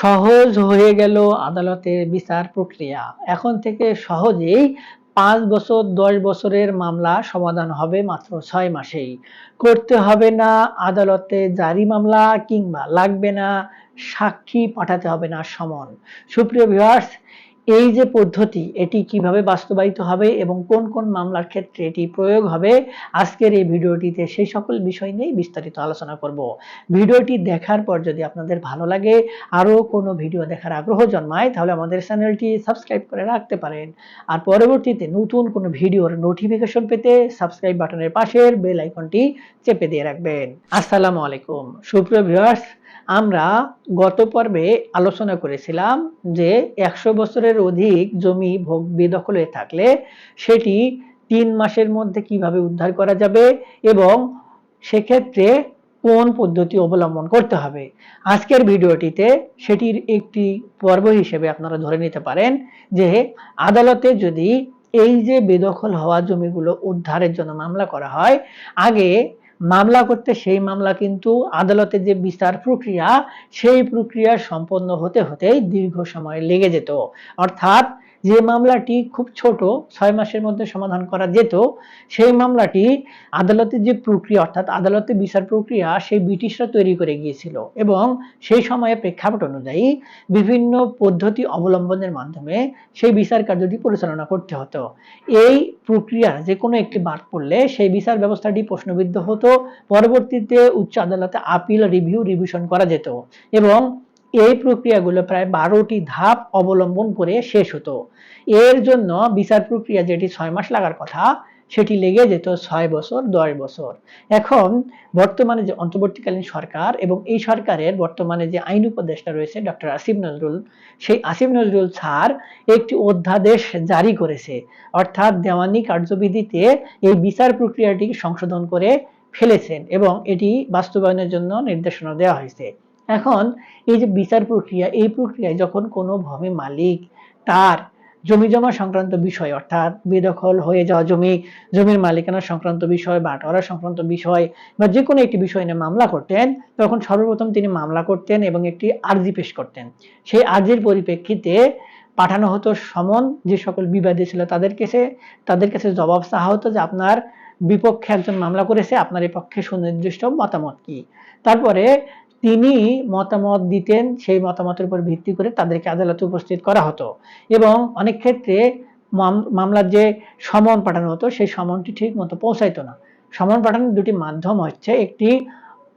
সহজ হয়ে গেল আদালতের বিচার প্রক্রিয়া। এখন থেকে সহজেই পাঁচ বছর, দশ বছরের মামলা সমাধান হবে মাত্র ছয় মাসেই। করতে হবে না আদালতে জারি মামলা কিংবা লাগবে না, সাক্ষী পাঠাতে হবে না সমন। সুপ্রিয় ভিউয়ার্স এই যে পদ্ধতি, এটি কীভাবে বাস্তবায়িত হবে এবং কোন কোন মামলার ক্ষেত্রে এটি প্রয়োগ হবে, আজকের এই ভিডিওটিতে সেই সকল বিষয় নিয়ে বিস্তারিত আলোচনা করব। ভিডিওটি দেখার পর যদি আপনাদের ভালো লাগে, আরও কোনো ভিডিও দেখার আগ্রহ জন্মায়, তাহলে আমাদের চ্যানেলটি সাবস্ক্রাইব করে রাখতে পারেন। আর পরবর্তীতে নতুন কোনো ভিডিওর নোটিফিকেশন পেতে সাবস্ক্রাইব বাটনের পাশের বেল আইকনটি চেপে দিয়ে রাখবেন। আসসালামু আলাইকুম। সুপ্রিয় ভিউয়ার্স আমরা গত পর্বে আলোচনা করেছিলাম যে একশো বছরের অধিক জমি ভোগ বেদখল হয়ে থাকলে সেটি তিন মাসের মধ্যে কীভাবে উদ্ধার করা যাবে এবং সেক্ষেত্রে কোন পদ্ধতি অবলম্বন করতে হবে। আজকের ভিডিওটিতে সেটির একটি পর্ব হিসেবে আপনারা ধরে নিতে পারেন যে আদালতে যদি এই যে বেদখল হওয়া জমিগুলো উদ্ধারের জন্য মামলা করা হয়, আগে মামলা করতে, সেই মামলা কিন্তু আদালতের যে বিচার প্রক্রিয়া, সেই প্রক্রিয়া সম্পন্ন হতে হতেই দীর্ঘ সময় লেগে যেত। অর্থাৎ যে মামলাটি খুব ছোট, ছয় মাসের মধ্যে সমাধান করা যেত, সেই মামলাটি আদালতের যে প্রক্রিয়া, অর্থাৎ আদালতের বিচার প্রক্রিয়া, সেই ব্রিটিশরা তৈরি করে গিয়েছিল এবং সেই সময়ে প্রেক্ষাপট অনুযায়ী বিভিন্ন পদ্ধতি অবলম্বনের মাধ্যমে সেই বিচার কার্যটি পরিচালনা করতে হতো। এই প্রক্রিয়ার যে কোনো একটি বাদ পড়লে সেই বিচার ব্যবস্থাটি প্রশ্নবিদ্ধ হতো, পরবর্তীতে উচ্চ আদালতে আপিল, রিভিউ, রিভিশন করা যেত এবং এই প্রক্রিয়াগুলো প্রায় বারোটি ধাপ অবলম্বন করে শেষ হতো। এর জন্য বিচার প্রক্রিয়া যেটি ছয় মাস লাগার কথা, সেটি লেগে যেত ছয় বছর, দশ বছর। এখন বর্তমানে যে অন্তর্বর্তীকালীন সরকার এবং এই সরকারের বর্তমানে যে আইন উপদেষ্টা রয়েছে ডক্টর আসিফ নজরুল, সেই আসিফ নজরুল স্যার একটি অধ্যাদেশ জারি করেছে। অর্থাৎ দেওয়ানি কার্যবিধিতে এই বিচার প্রক্রিয়াটি সংশোধন করে ফেলেছেন এবং এটি বাস্তবায়নের জন্য নির্দেশনা দেওয়া হয়েছে। এখন এই যে বিচার প্রক্রিয়া, এই প্রক্রিয়ায় যখন কোনো ভূমি মালিক তার জমি জমা সংক্রান্ত বিষয়, অর্থাৎ বেদখল হয়ে যাওয়া জমি, জমির মালিকানা সংক্রান্ত বিষয় বাটোয়ারা সংক্রান্ত বিষয় বা যে কোনো একটি বিষয় নিয়ে মামলা করতেন, তখন সর্বপ্রথম তিনি মামলা করতেন এবং একটি আর্জি পেশ করতেন। সেই আর্জির পরিপ্রেক্ষিতে পাঠানো হতো সমন, যে সকল বিবাদী ছিল তাদের কাছে তাদের কাছে জবাব চাওয়া হতো যে আপনার বিপক্ষে একজন মামলা করেছে, আপনার এই পক্ষে সুনির্দিষ্ট মতামত কি? তারপরে তিনি মতামত দিতেন, সেই মতামতের উপর ভিত্তি করে তাদেরকে আদালতে উপস্থিত করা হতো। এবং অনেক ক্ষেত্রে মামলার যে সমন পাঠানো হতো, সেই সমনটি ঠিক মতো পৌঁছাইতো না। সমন পাঠানোর দুটি মাধ্যম হচ্ছে, একটি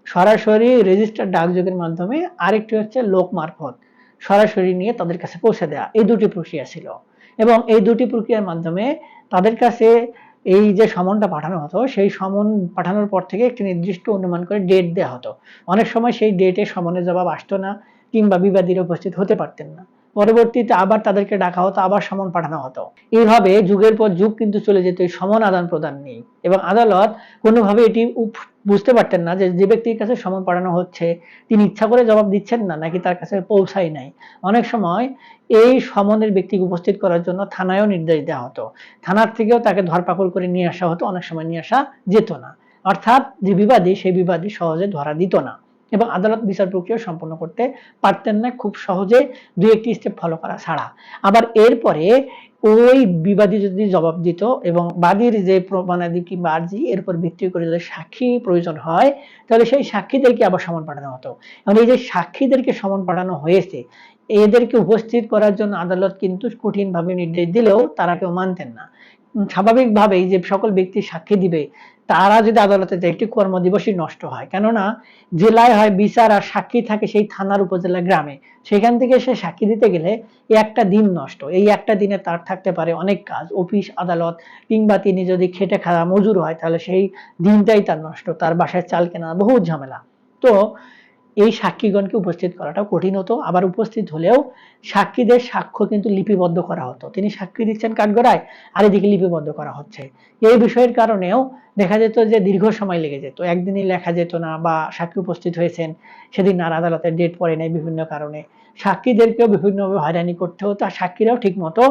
সরাসরি রেজিস্টার ডাকযোগের মাধ্যমে, আরেকটি হচ্ছে লোক মারফত, সরাসরি নিয়ে তাদের কাছে পৌঁছে দেওয়া এই দুটি প্রক্রিয়া ছিল। এবং এই দুটি প্রক্রিয়ার মাধ্যমে তাদের কাছে এই যে সমনটা পাঠানো হতো, সেই সমন পাঠানোর পর থেকে একটি নির্দিষ্ট অনুমান করে ডেট দেওয়া হতো। অনেক সময় সেই ডেটে সমনের জবাব আসতো না কিংবা বিবাদীরা উপস্থিত হতে পারতেন না। পরবর্তীতে আবার তাদেরকে ডাকা হতো, আবার সমন পাঠানো হতো। এইভাবে যুগের পর যুগ কিন্তু চলে যেত, এই সমন আদান প্রদান নেই এবং আদালত কোনোভাবে এটি বুঝতে পারতেন না যে যে ব্যক্তির কাছে সমন পাঠানো হচ্ছে, তিনি ইচ্ছা করে জবাব দিচ্ছেন না, নাকি তার কাছে পৌঁছাই নাই। অনেক সময় এই সমনের ব্যক্তিকে উপস্থিত করার জন্য থানায়ও নির্দেশ দেওয়া হতো। থানার থেকেও তাকে ধরপাকড় করে নিয়ে আসা হতো, অনেক সময় নিয়ে আসা যেত না। অর্থাৎ যে বিবাদী, সেই বিবাদী সহজে ধরা দিত না। এবং আদালত বিচার প্রক্রিয়া সম্পন্ন করতে পারতেন না খুব সহজে দুই একটি স্টেপ ফলো করা ছাড়া। আবার এরপরে ওই বিবাদী যদি জবাব দিত এবং বাদীর যে প্রমাণাদি কিংবা আর্জি এর উপর ভিত্তি করে যদি সাক্ষী প্রয়োজন হয়, তাহলে সেই সাক্ষীদেরকে আবার সমান পাঠানো হতো। এবং এই যে সাক্ষীদেরকে সমান পাঠানো হয়েছে এদেরকে উপস্থিত করার জন্য আদালত কিন্তু কঠিনভাবে নির্দেশ দিলেও তারা কেউ মানতেন না। স্বাভাবিকভাবেই যে সকল ব্যক্তি সাক্ষী দিবে, তারা যদি আদালতে যায়, একটি কর্মদিবসই নষ্ট হয়। কেননা, জেলায় হয় বিচার আর সাক্ষী থাকে সেই থানার উপজেলা গ্রামে। সেখান থেকে সে সাক্ষী দিতে গেলে একটা দিন নষ্ট। এই একটা দিনে তার থাকতে পারে অনেক কাজ। অফিস, আদালত কিংবা তিনি যদি খেটে খাওয়া মজুর হয়, তাহলে সেই দিনটাই তার নষ্ট। তার বাসায় চাল কেনা বহু ঝামেলা। তো এই সাক্ষীগণকে উপস্থিত করাটা কঠিন হতো। আবার উপস্থিত হলেও সাক্ষীদের সাক্ষ্য কিন্তু লিপিবদ্ধ করা হতো। তিনি সাক্ষী দিচ্ছেন কাঠগড়ায়, আর এদিকে লিপিবদ্ধ করা হচ্ছে। এই বিষয়ের কারণেও দেখা যেত যে দীর্ঘ সময় লেগে যেত। একদিনই লেখা যেত না বা সাক্ষী উপস্থিত হয়েছেন, সেদিন আর আদালতের ডেট পড়ে নেই বিভিন্ন কারণে। সাক্ষীদেরকেও বিভিন্নভাবে হয়রানি করতে হতো, আর সাক্ষীরাও ঠিক মতো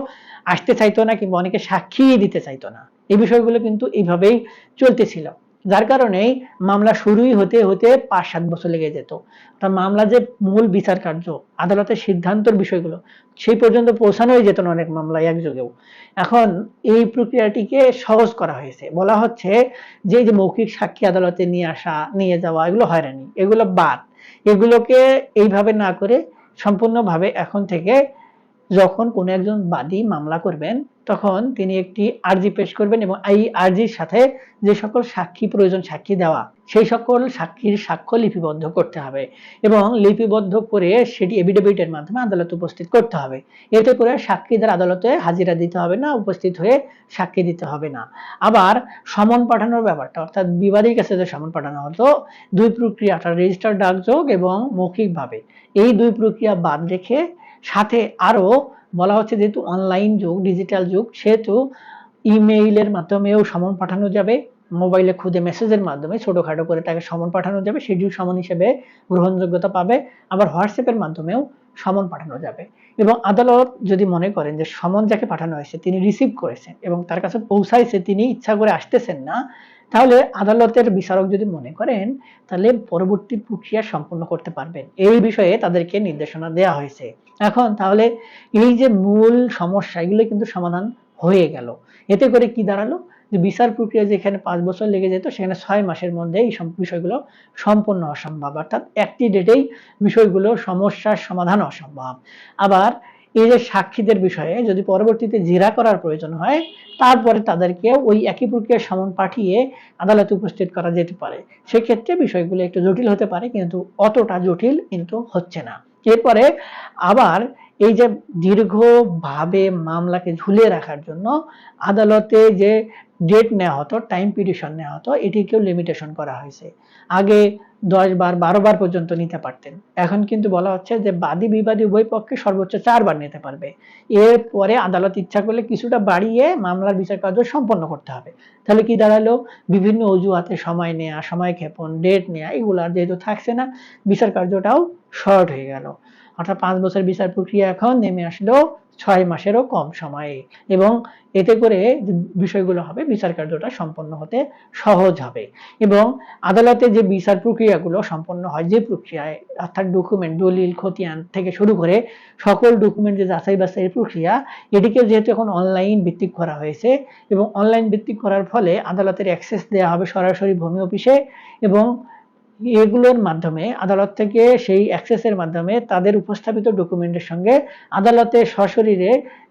আসতে চাইতো না কিংবা অনেকে সাক্ষী দিতে চাইতো না। এই বিষয়গুলো কিন্তু এইভাবেই চলতেছিল। যার কারণেই মামলা শুরুই হতে হতে পাঁচ সাত বছর লেগে যেত। অর্থাৎ মামলা যে মূল বিচার কার্য, আদালতের সিদ্ধান্তর বিষয়গুলো, সেই পর্যন্ত পৌঁছানোই যেত না অনেক মামলায় একযোগেও। এখন এই প্রক্রিয়াটিকে সহজ করা হয়েছে। বলা হচ্ছে যে যে মৌখিক সাক্ষী আদালতে নিয়ে আসা, নিয়ে যাওয়া, এগুলো হয়রানি। এগুলো বাদ। এগুলোকে এইভাবে না করে সম্পূর্ণভাবে এখন থেকে যখন কোনো একজন বাদী মামলা করবেন, তখন তিনি একটি আর্জি পেশ করবেন এবং এই আর্জির সাথে যে সকল সাক্ষী প্রয়োজন সাক্ষী দেওয়া, সেই সকল সাক্ষীর সাক্ষ্য লিপিবদ্ধ করতে হবে এবং লিপিবদ্ধ করে সেটি এভিডেভিটের মাধ্যমে আদালতে উপস্থিত করতে হবে। এতে করে সাক্ষীদের আদালতে হাজিরা দিতে হবে না, উপস্থিত হয়ে সাক্ষী দিতে হবে না। আবার সমন পাঠানোর ব্যাপারটা, অর্থাৎ বিবাদীর কাছে যে সমন পাঠানো হতো, দুই প্রক্রিয়া, অর্থাৎ রেজিস্টার ডাকযোগ এবং মৌখিকভাবে, এই দুই প্রক্রিয়া বাদ রেখে সাথে আরও বলা হচ্ছে যেহেতু অনলাইন যুগ ডিজিটাল যুগ, সেহেতু ইমেইলের মাধ্যমেও সমন পাঠানো যাবে। মোবাইলে খুদে মেসেজের মাধ্যমে ছোটখাটো করে তাকে সমন পাঠানো যাবে সেটিও সমন হিসেবে গ্রহণযোগ্যতা পাবে, আবার হোয়াটসঅ্যাপের মাধ্যমেও সমন পাঠানো যাবে। এবং আদালত যদি মনে করেন যে সমন যাকে পাঠানো হয়েছে তিনি রিসিভ করেছেন এবং তার কাছে পৌঁছাইছে, তিনি ইচ্ছা করে আসতেছেন না, তাহলে আদালতের বিচারক যদি মনে করেন, তাহলে পরবর্তী প্রক্রিয়া সম্পন্ন করতে পারবেন। এই বিষয়ে তাদেরকে নির্দেশনা দেওয়া হয়েছে। এখন তাহলে এই যে মূল সমস্যা, এগুলো কিন্তু সমাধান হয়ে গেল। এতে করে কি দাঁড়াল? বিচার প্রক্রিয়া যেখানে পাঁচ বছর লেগে যেত, সেখানে ছয় মাসের মধ্যে এই বিষয়গুলো সম্পন্ন অসম্ভব। অর্থাৎ একটি ডেটেই বিষয়গুলো সমস্যার সমাধান অসম্ভব। আবার এই যে সাক্ষীদের বিষয়ে যদি পরবর্তীতে জেরা করার প্রয়োজন হয়, তারপরে তাদেরকে ওই একই প্রক্রিয়ার সমন পাঠিয়ে আদালতে উপস্থিত করা যেতে পারে। সেক্ষেত্রে বিষয়গুলো একটু জটিল হতে পারে, কিন্তু অতটা জটিল কিন্তু হচ্ছে না। এরপরে আবার এই যে দীর্ঘভাবে মামলাকে ঝুলিয়ে রাখার জন্য আদালতে যে ডেট নেওয়া হতো টাইম পিটিশন নেওয়া হতো এটিকেও লিমিটেশন করা হয়েছে। আগে দশ বার, বারো বার পর্যন্ত নিতে পারতেন। এখন কিন্তু বলা হচ্ছে যে বাদী বিবাদী উভয় পক্ষে সর্বোচ্চ চারবার নিতে পারবে। এরপরে আদালত ইচ্ছা করলে কিছুটা বাড়িয়ে মামলার বিচার কার্য সম্পন্ন করতে হবে। তাহলে কি দাঁড়াল? বিভিন্ন অজুহাতে সময় নেয়া, সময় ক্ষেপণ ডেট নেয়া, এগুলো আর যেহেতু থাকছে না, বিচার কার্যটাও শর্ট হয়ে গেল। অর্থাৎ পাঁচ বছর বিচার প্রক্রিয়া এখন নেমে আসলো ছয় মাসেরও কম সময়ে এবং এতে করে বিষয়গুলো হবে, বিচার কার্যটা সম্পন্ন হতে সহজ হবে। এবং আদালতে যে বিচার প্রক্রিয়াগুলো সম্পন্ন হয়, যে প্রক্রিয়ায় অর্থাৎ ডকুমেন্ট দলিল, খতিয়ান থেকে শুরু করে সকল ডকুমেন্ট যে যাচাই বাছাইয়ের প্রক্রিয়া, এটিকে যেহেতু এখন অনলাইন ভিত্তিক করা হয়েছে এবং অনলাইন ভিত্তিক করার ফলে আদালতের অ্যাক্সেস দেওয়া হবে সরাসরি ভূমি অফিসে এবং এগুলোর মাধ্যমে, আদালত থেকে সেই অ্যাক্সেসের মাধ্যমে তাদের উপস্থাপিত ডকুমেন্টের সঙ্গে আদালতে সশরীরে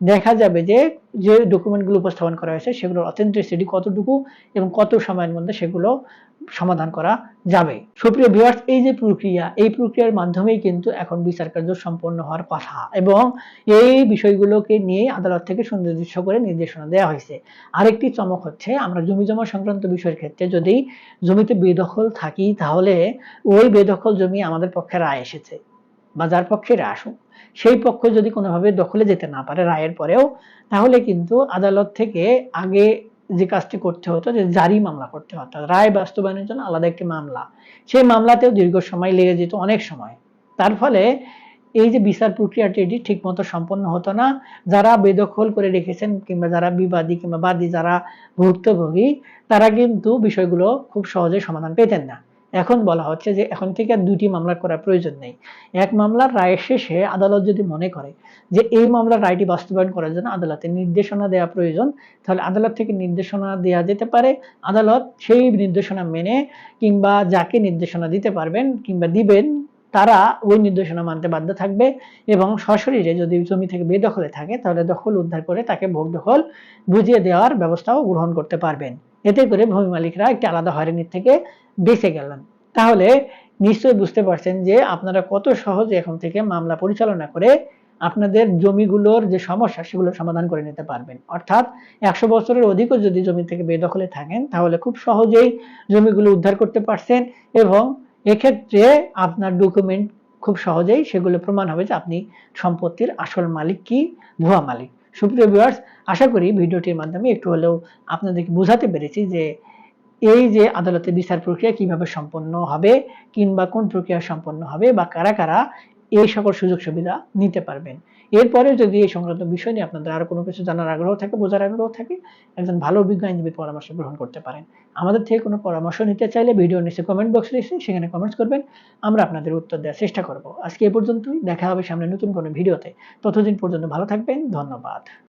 দেখা যাবে যে যে ডকুমেন্টগুলো উপস্থাপন করা হয়েছে, সেগুলোর অথেন্টিসিটি কতটুকু এবং কত সময়ের মধ্যে সেগুলো সমাধান করা যাবে? সুপ্রিয় ভিউয়ার্স এই যে প্রক্রিয়া, এই প্রক্রিয়ার মাধ্যমেই কিন্তু এখন বিচার কার্য সম্পন্ন হওয়ার কথা এবং এই বিষয়গুলোকে নিয়ে আদালত থেকে সুনির্দিষ্ট করে নির্দেশনা দেওয়া হয়েছে। আরেকটি চমক হচ্ছে, আমরা জমি জমা সংক্রান্ত বিষয়ের ক্ষেত্রে যদি জমিতে বেদখল থাকি, তাহলে ওই বেদখল জমি আমাদের পক্ষে রায় এসেছে। বা যার পক্ষে রায় আসুক, সেই পক্ষ যদি কোনোভাবে দখলে যেতে না পারে রায়ের পরেও, তাহলে কিন্তু আদালত থেকে আগে যে কাজটি করতে হতো, যে জারি মামলা করতে হতো রায় বাস্তবায়নের জন্য আলাদা একটি মামলা, সেই মামলাতেও দীর্ঘ সময় লেগে যেত অনেক সময়। তার ফলে এই যে বিচার প্রক্রিয়াটি এটি ঠিক মতো সম্পন্ন হতো না, যারা বেদখল করে রেখেছেন কিংবা যারা বিবাদী কিংবা বাদী যারা ভুক্তভোগী, তারা কিন্তু বিষয়গুলো খুব সহজে সমাধান পেতেন না। এখন বলা হচ্ছে যে এখন থেকে আর দুটি মামলা করার প্রয়োজন নেই। এক মামলার রায়ের শেষে আদালত যদি মনে করে যে এই মামলার রায়টি বাস্তবায়ন করার জন্য আদালতে নির্দেশনা দেওয়া প্রয়োজন, তাহলে আদালত থেকে নির্দেশনা দেওয়া যেতে পারে। আদালত সেই নির্দেশনা মেনে কিংবা যাকে নির্দেশনা দিতে পারবেন কিংবা দিবেন, তারা ওই নির্দেশনা মানতে বাধ্য থাকবে এবং সশরীরে যদি জমি থেকে বেদখলে থাকে, তাহলে দখল উদ্ধার করে তাকে ভোগ দখল বুঝিয়ে দেওয়ার ব্যবস্থাও গ্রহণ করতে পারবেন। এতে করে ভূমি মালিকরা একটি আলাদা হয়রানির থেকে বেঁচে গেলেন। তাহলে নিশ্চয়ই বুঝতে পারছেন যে আপনারা কত সহজে এখন থেকে মামলা পরিচালনা করে আপনাদের জমিগুলোর যে সমস্যা, সেগুলো সমাধান করে নিতে পারবেন। অর্থাৎ একশো বছরের অধিকও যদি জমি থেকে বেদখলে থাকেন, তাহলে খুব সহজেই জমিগুলো উদ্ধার করতে পারছেন এবং এক্ষেত্রে আপনার ডকুমেন্ট খুব সহজেই সেগুলো প্রমাণ হবে যে আপনি সম্পত্তির আসল মালিক কি, ভুয়া মালিক। সুপ্রিয় ভিউয়ার্স আশা করি ভিডিওটির মাধ্যমে একটু হলেও আপনাদেরকে বোঝাতে পেরেছি যে এই যে আদালতের বিচার প্রক্রিয়া কীভাবে সম্পন্ন হবে কিংবা কোন প্রক্রিয়া সম্পন্ন হবে বা কারা কারা এই সকল সুযোগ সুবিধা নিতে পারবেন। এরপরে যদি এই সংক্রান্ত বিষয় নিয়ে আপনাদের আরও কোনো কিছু জানার আগ্রহ থাকে, বোঝার আগ্রহ থাকে, একজন ভালো অভিজ্ঞ আইনজীবীর পরামর্শ গ্রহণ করতে পারেন। আমাদের থেকে কোনো পরামর্শ নিতে চাইলে ভিডিও নিচে কমেন্ট বক্স রয়েছে, সেখানে কমেন্টস করবেন। আমরা আপনাদের উত্তর দেওয়ার চেষ্টা করব। আজকে এ পর্যন্তই, দেখা হবে সামনে নতুন কোনো ভিডিওতে। ততদিন পর্যন্ত ভালো থাকবেন, ধন্যবাদ।